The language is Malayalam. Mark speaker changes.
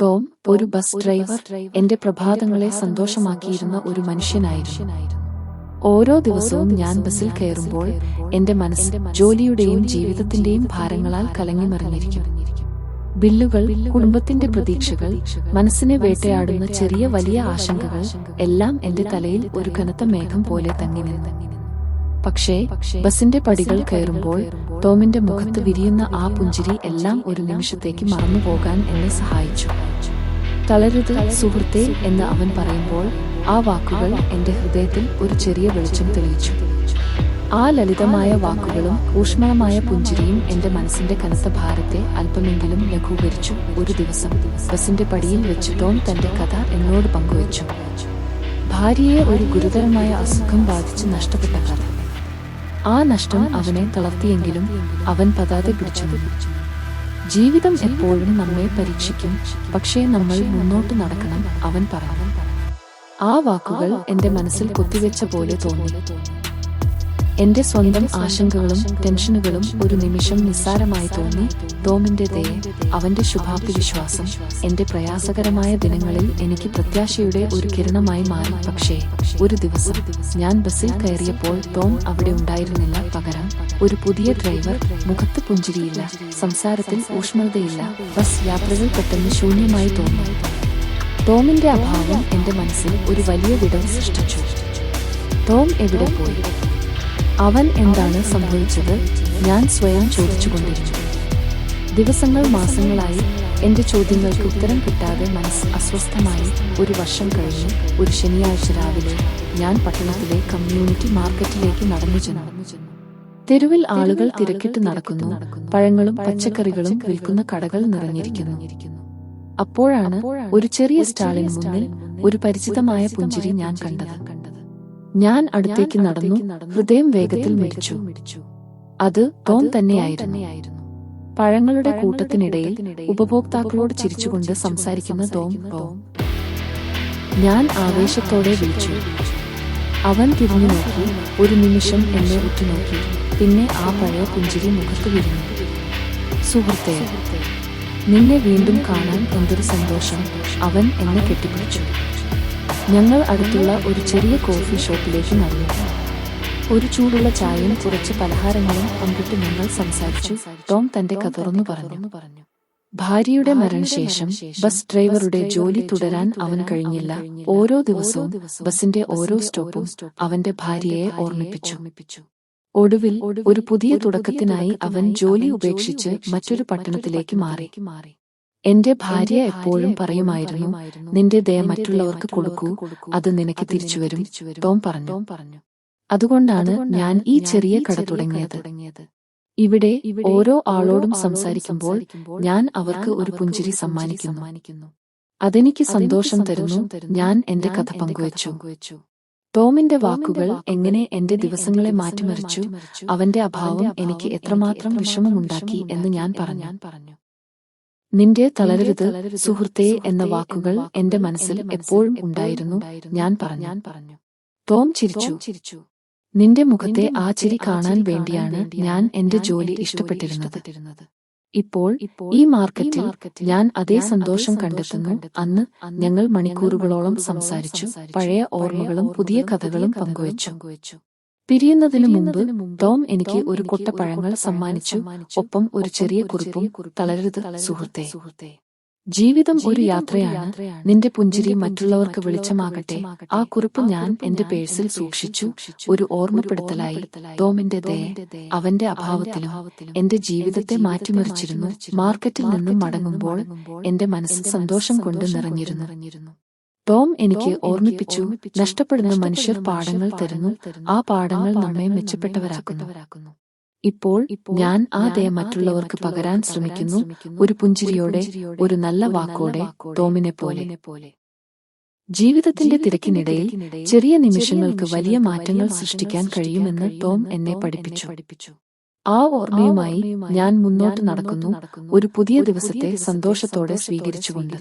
Speaker 1: ടോം ഒരു ബസ് ഡ്രൈവർ എന്റെ പ്രഭാതങ്ങളെ സന്തോഷമാക്കിയിരുന്ന ഒരു മനുഷ്യനായിരുന്നു. ഓരോ ദിവസവും ഞാൻ ബസ്സിൽ കയറുമ്പോൾ എന്റെ മനസ്സ് ജോലിയുടെയും ജീവിതത്തിന്റെയും ഭാരങ്ങളാൽ കലങ്ങിമറിഞ്ഞിരിക്കും ബില്ലുകൾ കുടുംബത്തിന്റെ പ്രതീക്ഷകൾ മനസ്സിനെ വേട്ടയാടുന്ന ചെറിയ വലിയ ആശങ്കകൾ എല്ലാം എന്റെ തലയിൽ ഒരു കനത്ത മേഘം പോലെ തങ്ങി നിന്നു. പക്ഷേ ബസിന്റെ പടികൾ കയറുമ്പോൾ ടോമിന്റെ മുഖത്ത് വിരിയുന്ന ആ പുഞ്ചിരി എല്ലാം ഒരു നിമിഷത്തേക്ക് മറന്നുപോകാൻ എന്നെ സഹായിച്ചു. തളരുത് സുഹൃത്തെ എന്ന് അവൻ പറയുമ്പോൾ ആ വാക്കുകൾ എന്റെ ഹൃദയത്തിൽ ഒരു ചെറിയ വെളിച്ചം തെളിയിച്ചു. ആ ലളിതമായ വാക്കുകളും ഊഷ്മളമായ പുഞ്ചിരിയും എന്റെ മനസ്സിന്റെ കനത്ത ഭാരത്തെ അല്പമെങ്കിലും ലഘൂകരിച്ചു ഒരു ദിവസം. ബസിന്റെ പടിയിൽ വെച്ച് ടോം തന്റെ കഥ എന്നോട് പങ്കുവച്ചു. ഭാര്യയെ ഒരു ഗുരുതരമായ അസുഖം ബാധിച്ച് നഷ്ടപ്പെട്ട കഥ. ആ നഷ്ടം അവനെ തളർത്തിയെങ്കിലും അവൻ പതാതെ പിടിച്ചു. ജീവിതം എപ്പോഴും നമ്മെ പരീക്ഷിക്കും. പക്ഷേ നമ്മൾ മുന്നോട്ട് നടക്കണം അവൻ പറഞ്ഞു ആ വാക്കുകൾ എന്റെ മനസ്സിൽ കൊത്തിവെച്ച പോലെ തോന്നി. എന്റെ സ്വന്തം ആശങ്കകളും ടെൻഷനുകളും ഒരു നിമിഷം നിസ്സാരമായി തോന്നി. ടോമിന്റെ ദയ അവന്റെ ശുഭാപ്തി വിശ്വാസം എന്റെ പ്രയാസകരമായ ദിനങ്ങളിൽ എനിക്ക് പ്രത്യാശയുടെ ഒരു കിരണമായി മാറി. പക്ഷേ ഒരു ദിവസം ഞാൻ ബസ്സിൽ കയറിയപ്പോൾ ടോം അവിടെ ഉണ്ടായിരുന്നില്ല പകരം. ഒരു പുതിയ ഡ്രൈവർ മുഖത്ത് പുഞ്ചിരിയില്ല. സംസാരത്തിൽ ഊഷ്മളതയില്ല. ബസ് യാത്രകൾ പെട്ടെന്ന് ശൂന്യമായി തോന്നി. ടോമിന്റെ അഭാവം എന്റെ മനസ്സിൽ ഒരു വലിയ വിടവ് സൃഷ്ടിച്ചു. ടോം എവിടെ പോയി? അവൻ എന്താണ് സംഭവിച്ചത്? ഞാൻ സ്വയം ചോദിച്ചുകൊണ്ടിരുന്നു ദിവസങ്ങൾ മാസങ്ങളായി എന്റെ ചോദ്യങ്ങൾക്ക് ഉത്തരം കിട്ടാതെ മനസ്സ് അസ്വസ്ഥമായി ഒരു വർഷം കഴിഞ്ഞ് ഒരു ശനിയാഴ്ച രാവിലെ ഞാൻ പട്ടണത്തിലെ കമ്മ്യൂണിറ്റി മാർക്കറ്റിലേക്ക് നടന്നു ചെന്നു. തെരുവിൽ ആളുകൾ തിരക്കിട്ട് നടക്കുന്നു. പഴങ്ങളും പച്ചക്കറികളും വിൽക്കുന്ന കടകൾ നിറഞ്ഞിരിക്കുന്നു. അപ്പോഴാണ് ഒരു ചെറിയ സ്റ്റാളിന് മുന്നിൽ ഒരു പരിചിതമായ പുഞ്ചിരി ഞാൻ കണ്ടത്. ഞാൻ അടുത്തേക്ക് നടന്നു ഹൃദയം വേഗത്തിൽ മിടിച്ചു. അത് ടോം തന്നെയായിരുന്നു. പഴങ്ങളുടെ കൂട്ടത്തിനിടയിൽ ഉപഭോക്താക്കളോട് ചിരിച്ചുകൊണ്ട് സംസാരിക്കുന്ന ടോം ടോം ഞാൻ ആവേശത്തോടെ വിളിച്ചു. അവൻ തിരിഞ്ഞു നോക്കി ഒരു നിമിഷം എന്നെ ഉറ്റുനോക്കി. പിന്നെ ആ പഴയ പുഞ്ചിരി മുഖത്ത് വിരിഞ്ഞു. സുഹൃത്തെ നിന്നെ വീണ്ടും കാണാൻ എന്തൊരു സന്തോഷം. അവൻ എന്നെ കെട്ടിപ്പിടിച്ചു. ഞങ്ങൾ അടുത്തുള്ള ഒരു ചെറിയ കോഫി ഷോപ്പിലേക്ക് നടന്നു ഒരു ചൂടുള്ള ചായയും കുറച്ച് പലഹാരങ്ങളും പങ്കിട്ട് ഞങ്ങൾ സംസാരിച്ചു. ടോം തന്റെ കഥ തുറന്നു പറഞ്ഞു. ഭാര്യയുടെ മരണശേഷം ബസ് ഡ്രൈവറുടെ ജോലി തുടരാൻ അവൻ കഴിഞ്ഞില്ല. ഓരോ ദിവസവും ബസിന്റെ ഓരോ സ്റ്റോപ്പും അവന്റെ ഭാര്യയെ ഓർമ്മിപ്പിച്ചു. ഒടുവിൽ ഒരു പുതിയ തുടക്കത്തിനായി അവൻ ജോലി ഉപേക്ഷിച്ച് മറ്റൊരു പട്ടണത്തിലേക്ക് മാറി. എന്റെ ഭാര്യ എപ്പോഴും പറയുമായിരുന്നു നിന്റെ ദയ മറ്റുള്ളവർക്ക് കൊടുക്കൂ അത് നിനക്ക് തിരിച്ചു വരും ടോം പറഞ്ഞു. അതുകൊണ്ടാണ് ഞാൻ ഈ ചെറിയ കട തുടങ്ങിയത്. ഇവിടെ ഓരോ ആളോടും സംസാരിക്കുമ്പോൾ ഞാൻ അവർക്ക് ഒരു പുഞ്ചിരി സമ്മാനിക്കുന്നു. അതെനിക്ക് സന്തോഷം തരുന്നു. ഞാൻ എന്റെ കഥ പങ്കുവച്ചു. ടോമിന്റെ വാക്കുകൾ എങ്ങനെ എന്റെ ദിവസങ്ങളെ മാറ്റിമറിച്ചു അവന്റെ അഭാവം എനിക്ക് എത്രമാത്രം വിഷമമുണ്ടാക്കി എന്ന് ഞാൻ പറഞ്ഞു. നിന്റെ തളരരുത് സുഹൃത്തേ എന്ന വാക്കുകൾ എന്റെ മനസ്സിൽ എപ്പോഴും ഉണ്ടായിരുന്നു ഞാൻ പറഞ്ഞു. ടോം ചിരിച്ചു. നിന്റെ മുഖത്തെ ആ ചിരി കാണാൻ വേണ്ടിയാണ് ഞാൻ എന്റെ ജോലി ഇഷ്ടപ്പെട്ടിരുന്നത്. ഇപ്പോൾ ഈ മാർക്കറ്റിൽ ഞാൻ അതേ സന്തോഷം കണ്ടെത്തുന്നു. അന്ന് ഞങ്ങൾ മണിക്കൂറുകളോളം സംസാരിച്ചു. പഴയ ഓർമ്മകളും പുതിയ കഥകളും പങ്കുവച്ചു. പിരിയുന്നതിനു മുമ്പ് ടോം എനിക്ക് ഒരു കൊട്ട പഴങ്ങൾ സമ്മാനിച്ചു. ഒപ്പം ഒരു ചെറിയ കുറിപ്പും തളരരുത് സുഹൃത്തെ. ജീവിതം ഒരു യാത്രയാണ്. നിന്റെ പുഞ്ചിരി മറ്റുള്ളവർക്ക് വെളിച്ചമാകട്ടെ. ആ കുറിപ്പ് ഞാൻ എന്റെ പേഴ്സിൽ സൂക്ഷിച്ചു. ഒരു ഓർമ്മപ്പെടുത്തലായി. ടോമിന്റെ ദയ അവന്റെ അഭാവത്തിലും എന്റെ ജീവിതത്തെ മാറ്റിമറിച്ചിരുന്നു. മാർക്കറ്റിൽ നിന്നും മടങ്ങുമ്പോൾ എന്റെ മനസ്സ് സന്തോഷം കൊണ്ട് നിറഞ്ഞിരുന്നു. ടോം എനിക്ക് ഓർമ്മിപ്പിച്ചു. നഷ്ടപ്പെടുന്ന മനുഷ്യർ പാഠങ്ങൾ തരുന്നു. ആ പാഠങ്ങൾ നമ്മെ മെച്ചപ്പെട്ടവരാക്കുന്നു. ഇപ്പോൾ ഞാൻ ആ ദയ മറ്റുള്ളവർക്ക് പകരാൻ ശ്രമിക്കുന്നു. ഒരു പുഞ്ചിരിയോടെ ഒരു നല്ല വാക്കോടെ ടോമിനെ പോലെ. ജീവിതത്തിന്റെ തിരക്കിനിടയിൽ ചെറിയ നിമിഷങ്ങൾക്ക് വലിയ മാറ്റങ്ങൾ സൃഷ്ടിക്കാൻ കഴിയുമെന്ന് ടോം എന്നെ പഠിപ്പിച്ചു. ആ ഓർമ്മയുമായി ഞാൻ മുന്നോട്ട് നടക്കുന്നു. ഒരു പുതിയ ദിവസത്തെ സന്തോഷത്തോടെ സ്വീകരിച്ചുകൊണ്ട്.